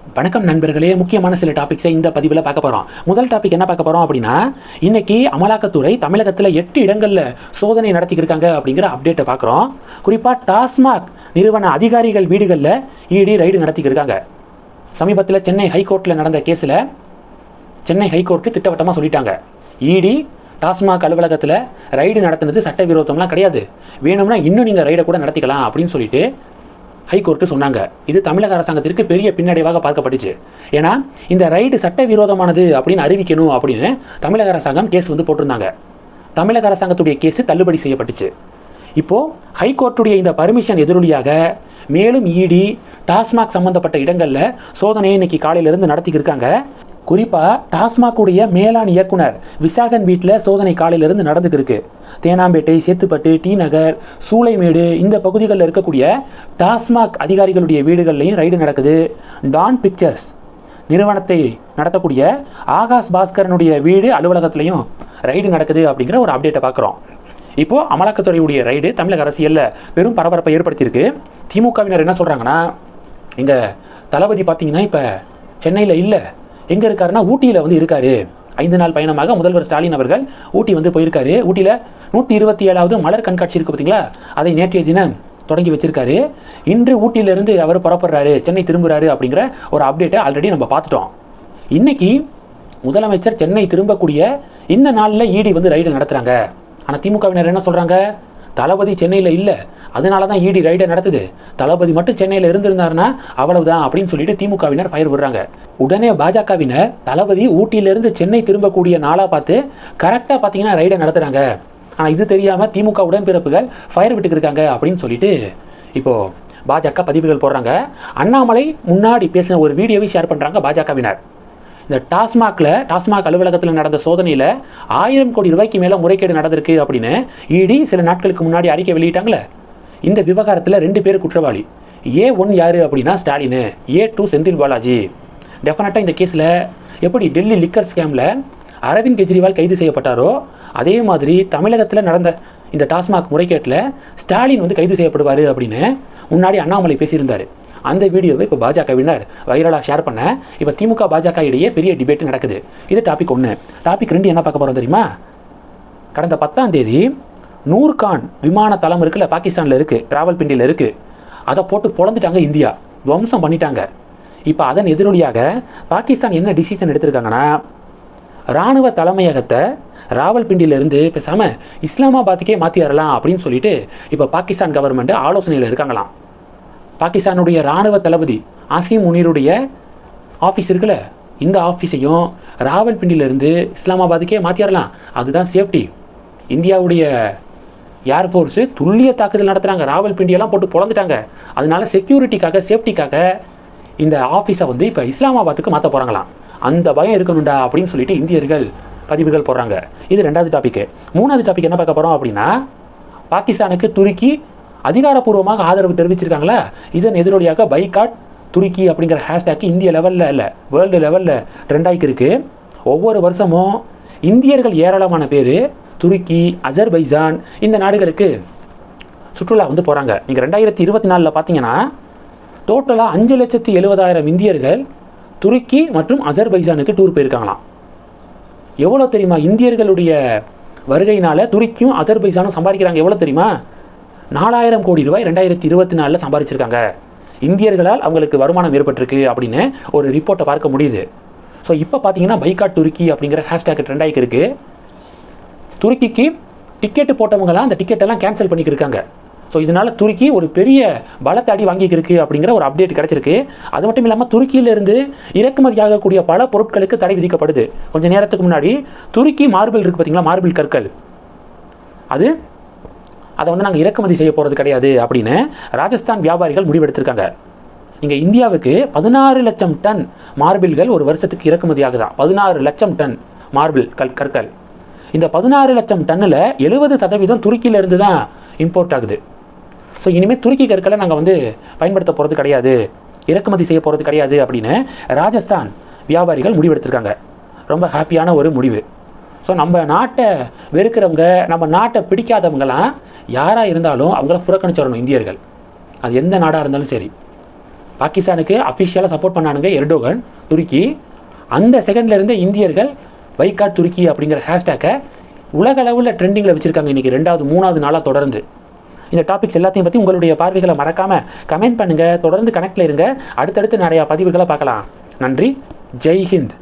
வணக்கம் நண்பர்களே முக்கியமான சில டாபிக்ஸை இந்த பதிவில் பார்க்க போகிறோம் முதல் டாபிக் என்ன பார்க்க போகிறோம் அப்படின்னா இன்னைக்கு அமலாக்கத்துறை தமிழகத்தில் எட்டு இடங்களில் சோதனை நடத்திக்கிருக்காங்க அப்படிங்கிற அப்டேட்டை பார்க்குறோம். குறிப்பாக டாஸ்மாக் நிறுவன அதிகாரிகள் வீடுகளில் இடி ரைடு நடத்திக்கிருக்காங்க சமீபத்தில் சென்னை ஹைகோர்ட்டில் நடந்த கேஸில் சென்னை ஹைகோர்ட்டு திட்டவட்டமாக சொல்லிட்டாங்க. இடி டாஸ்மாக் அலுவலகத்தில் ரைடு நடத்துனது சட்டவிரோதம்லாம் கிடையாது. வேணும்னா இன்னும் நீங்கள் ரைடை கூட நடத்திக்கலாம் அப்படின்னு சொல்லிட்டு ஹைகோர்ட்டு சொன்னாங்க. இது தமிழக அரசாங்கத்திற்கு பெரிய பின்னடைவாக பார்க்கப்பட்டுச்சு. ஏன்னா இந்த ரைடு சட்டவிரோதமானது அப்படின்னு அறிவிக்கணும் அப்படின்னு தமிழக அரசாங்கம் கேஸ் வந்து போட்டிருந்தாங்க. தமிழக அரசாங்கத்துடைய கேஸ் தள்ளுபடி செய்யப்பட்டுச்சு. இப்போது ஹைகோர்ட்டுடைய இந்த பர்மிஷன் எதிரொலியாக மேலும் இடி டாஸ்மாக் சம்பந்தப்பட்ட இடங்களில் சோதனையை இன்னைக்கு காலையிலிருந்து நடத்திக்கிருக்காங்க குறிப்பாக குறிப்பாக டாஸ்மாக்குடைய மேலாண் இயக்குனர் விசாகன் வீட்டில் சோதனை காலையிலிருந்து நடந்துக்கிருக்கு. தேனாம்பேட்டை சேத்துப்பட்டு டி நகர் சூளைமேடு இந்த பகுதிகளில் இருக்கக்கூடிய டாஸ்மாக் அதிகாரிகளுடைய வீடுகள்லையும் ரைடு நடக்குது. டான் பிக்சர்ஸ் நிறுவனத்தை நடத்தக்கூடிய ஆகாஷ் பாஸ்கரனுடைய வீடு அலுவலகத்திலையும் ரைடு நடக்குது அப்படிங்கிற ஒரு அப்டேட்டை பார்க்குறோம் இப்போது அமலாக்கத்துறையுடைய ரைடு தமிழக அரசியலில் பெரும் பரபரப்பை ஏற்படுத்தியிருக்கு. திமுகவினர் என்ன சொல்கிறாங்கன்னா இந்த தளபதி பார்த்தீங்கன்னா இப்போ சென்னையில் இல்லை. எங்கே இருக்காருன்னா ஊட்டியில் வந்து இருக்காரு. ஐந்து நாள் பயணமாக முதல்வர் ஸ்டாலின் அவர்கள் ஊட்டி வந்து போயிருக்காரு. ஊட்டியில் நூற்றி இருபத்தி ஏழாவது மலர் கண்காட்சி இருக்குது பார்த்தீங்களா அதை நேற்றைய தினம் தொடங்கி வச்சிருக்காரு. இன்று ஊட்டியிலிருந்து அவர் புறப்படுறாரு சென்னை திரும்புறாரு அப்படிங்கிற ஒரு அப்டேட்டை ஆல்ரெடி நம்ம பார்த்துட்டோம். இன்னைக்கு முதலமைச்சர் சென்னை திரும்பக்கூடிய இந்த நாளில் இடி வந்து ரைடு நடத்துகிறாங்க ஆனால் திமுகவினர் என்ன சொல்கிறாங்க தளபதி சென்னையில் இல்லை. அதனால தான் இடி ரைடை நடத்துது. தளபதி மட்டும் சென்னையில் இருந்திருந்தாருன்னா அவ்வளவுதான் அப்படின்னு சொல்லிட்டு திமுகவினர் ஃபயர் விடுறாங்க உடனே பாஜகவினர் தளபதி ஊட்டியிலிருந்து சென்னை திரும்பக்கூடிய நாளாக பார்த்து கரெக்டாக பார்த்தீங்கன்னா ரைடை நடத்துகிறாங்க ஆனால் இது தெரியாமல் திமுக உடன்பிறப்புகள் ஃபயர் விட்டுக்கிருக்காங்க அப்படின்னு சொல்லிட்டு இப்போது பாஜக பதிவுகள் போடுறாங்க. அண்ணாமலை முன்னாடி பேசின ஒரு வீடியோவை ஷேர் பண்ணுறாங்க பாஜகவினர். இந்த டாஸ்மாகில் டாஸ்மாக் அலுவலகத்தில் நடந்த சோதனையில் ஆயிரம் கோடி ரூபாய்க்கு மேலே முறைகேடு நடந்திருக்கு அப்படின்னு இடி சில நாட்களுக்கு முன்னாடி அறிக்கை வெளியிட்டாங்களே இந்த விவகாரத்தில் ரெண்டு பேர் குற்றவாளி. ஏ ஒன் யார் அப்படின்னா Stalin. A two Senthil Balaji. டெஃபினட்டாக இந்த கேஸில் எப்படி டெல்லி லிக்கர் ஸ்கேமில் அரவிந்த் கெஜ்ரிவால் கைது செய்யப்பட்டாரோ அதே மாதிரி தமிழகத்தில் நடந்த இந்த டாஸ்மாக் முறைகேட்டில் ஸ்டாலின் வந்து கைது செய்யப்படுவார் அப்படின்னு முன்னாடி அண்ணாமலை பேசியிருந்தார். அந்த வீடியோவை இப்போ பாஜகவினர் வைரலாக ஷேர் பண்ண இப்போ திமுக பாஜக இடையே பெரிய டிபேட் நடக்குது. இது டாபிக் ஒன்று டாபிக் ரெண்டு என்ன பார்க்க போகிறோம் தெரியுமா? கடந்த பத்தாம் தேதி நூர்கான் விமான தளம் இருக்குல்ல பாகிஸ்தானில் இருக்குது ராவல்பிண்டியில் இருக்குது அதை போட்டு பொழந்துட்டாங்க இந்தியா. துவம்சம் பண்ணிட்டாங்க. இப்போ அதன் எதிரொலியாக பாகிஸ்தான் என்ன டிசிஷன் எடுத்திருக்காங்கன்னா இராணுவ தலைமையகத்தை ராவல்பிண்டியிலேருந்து பேசாமல் இஸ்லாமாபாத்துக்கே மாற்றிடலாம் அப்படின்னு சொல்லிட்டு இப்போ பாகிஸ்தான் கவர்மெண்ட் ஆலோசனையில் இருக்காங்களாம். பாகிஸ்தானுடைய இராணுவ தளபதி ஆசிம் முனீருடைய ஆஃபீஸ் இருக்குல்ல இந்த ஆஃபீஸையும் ராவல்பிண்டியிலேருந்து இஸ்லாமாபாத்துக்கே மாற்றிடலாம் அதுதான் சேஃப்டி இந்தியாவுடைய ஏர்ஃபோர்ஸு துல்லிய தாக்குதல் நடத்துகிறாங்க ராவல்பிண்டியெல்லாம் போட்டு பிறந்துட்டாங்க அதனால செக்யூரிட்டிக்காக சேஃப்டிக்காக இந்த ஆஃபீஸை வந்து இப்போ இஸ்லாமாபாத்துக்கு மாற்ற போகிறாங்களாம் அந்த பயம் இருக்கணும்டா அப்படின்னு சொல்லிட்டு இந்தியர்கள் பதிவுகள் போடுறாங்க. இது ரெண்டாவது டாபிக் மூணாவது டாபிக் என்ன பார்க்க போகிறோம் அப்படின்னா பாகிஸ்தானுக்கு துருக்கி அதிகாரப்பூர்வமாக ஆதரவு தெரிவிச்சிருக்காங்களா? இதன் எதிரொலியாக பைகாட் துருக்கி அப்படிங்கிற ஹேஷ்டேக் இந்திய லெவலில் இல்லை வேர்ல்டு லெவலில் ட்ரெண்ட் இருக்குது ஒவ்வொரு வருஷமும் இந்தியர்கள் ஏராளமான பேர் துருக்கி அஜர்பைஜான் இந்த நாடுகளுக்கு சுற்றுலா வந்து போகிறாங்க நீங்கள் ரெண்டாயிரத்தி இருபத்தி நாலில் பார்த்தீங்கன்னா டோட்டலாக அஞ்சு லட்சத்தி எழுபதாயிரம் இந்தியர்கள் துருக்கி மற்றும் அஜர்பைஜானுக்கு டூர் போயிருக்காங்களாம். எவ்வளோ தெரியுமா? இந்தியர்களுடைய வருகையினால் துருக்கியும் அஜர்பைஜானும் சம்பாதிக்கிறாங்க. எவ்வளோ தெரியுமா? நாலாயிரம் கோடி ரூபாய் ரெண்டாயிரத்தி இருபத்தி நாலில் சம்பாதிச்சிருக்காங்க. இந்தியர்களால் அவங்களுக்கு வருமானம் ஏற்பட்டிருக்கு அப்படின்னு ஒரு ரிப்போர்ட்டை பார்க்க முடியுது. ஸோ இப்போ பார்த்தீங்கன்னா பைக்கா துருக்கி அப்படிங்கிற ஹேஷ்டேக் ட்ரெண்ட் இருக்குது துருக்கிக்கு டிக்கெட்டு போட்டவங்களாம் அந்த டிக்கெட்டெல்லாம் கேன்சல் பண்ணிக்கிருக்காங்க ஸோ இதனால் துருக்கி ஒரு பெரிய பலத்தை அடி வாங்கிக்கிருக்கு அப்படிங்கிற ஒரு அப்டேட் கிடச்சிருக்கு. அது மட்டும் இல்லாமல் துருக்கியிலிருந்து இறக்குமதி ஆகக்கூடிய பல பொருட்களுக்கு தடை விதிக்கப்படுது. கொஞ்சம் நேரத்துக்கு முன்னாடி துருக்கி மார்பிள் இருக்குது பார்த்தீங்களா மார்பிள் கற்கள். அது அதை வந்து நாங்கள் இறக்குமதி செய்ய போகிறது கிடையாது அப்படின்னு ராஜஸ்தான் வியாபாரிகள் முடிவெடுத்திருக்காங்க. இங்கே இந்தியாவுக்கு பதினாறு லட்சம் டன் மார்பிள்கள் ஒரு வருஷத்துக்கு இறக்குமதி ஆகுதான் பதினாறு லட்சம் டன் மார்பிள் கல் கற்கள். இந்த பதினாறு லட்சம் டன்னில் எழுபது சதவீதம் துருக்கியிலேருந்து தான் இம்போர்ட் ஆகுது. ஸோ இனிமேல் துருக்கி கற்களை நாங்கள் வந்து பயன்படுத்த போகிறது கிடையாது. இறக்குமதி செய்ய போகிறது கிடையாது அப்படின்னு ராஜஸ்தான் வியாபாரிகள் முடிவெடுத்திருக்காங்க. ரொம்ப ஹாப்பியான ஒரு முடிவு. ஸோ நம்ம நாட்டை வெறுக்கிறவங்க நம்ம நாட்டை பிடிக்காதவங்கலாம் யாராக இருந்தாலும் அவங்கள புறக்கணிச்சிடணும் இந்தியர்கள். அது எந்த நாடாக இருந்தாலும் சரி. பாகிஸ்தானுக்கு அஃபிஷியலாக சப்போர்ட் பண்ணானுங்க எர்டோகன் துருக்கி. அந்த செகண்ட்லேருந்து இந்தியர்கள் வைகா துருக்கி அப்படிங்கிற ஹேஷ்டேக்கை உலக அளவில் ட்ரெண்டிங்கில் வச்சுருக்காங்க இன்றைக்கி ரெண்டாவது மூணாவது நாளாக தொடர்ந்து. இந்த டாபிக்ஸ் எல்லாத்தையும் பற்றி உங்களுடைய பார்வைகளை மறக்காமல் கமெண்ட் பண்ணுங்கள் தொடர்ந்து கனெக்டில் இருங்க. அடுத்தடுத்து நிறையா பதிவுகளை பார்க்கலாம். நன்றி. ஜெய் ஹிந்த்.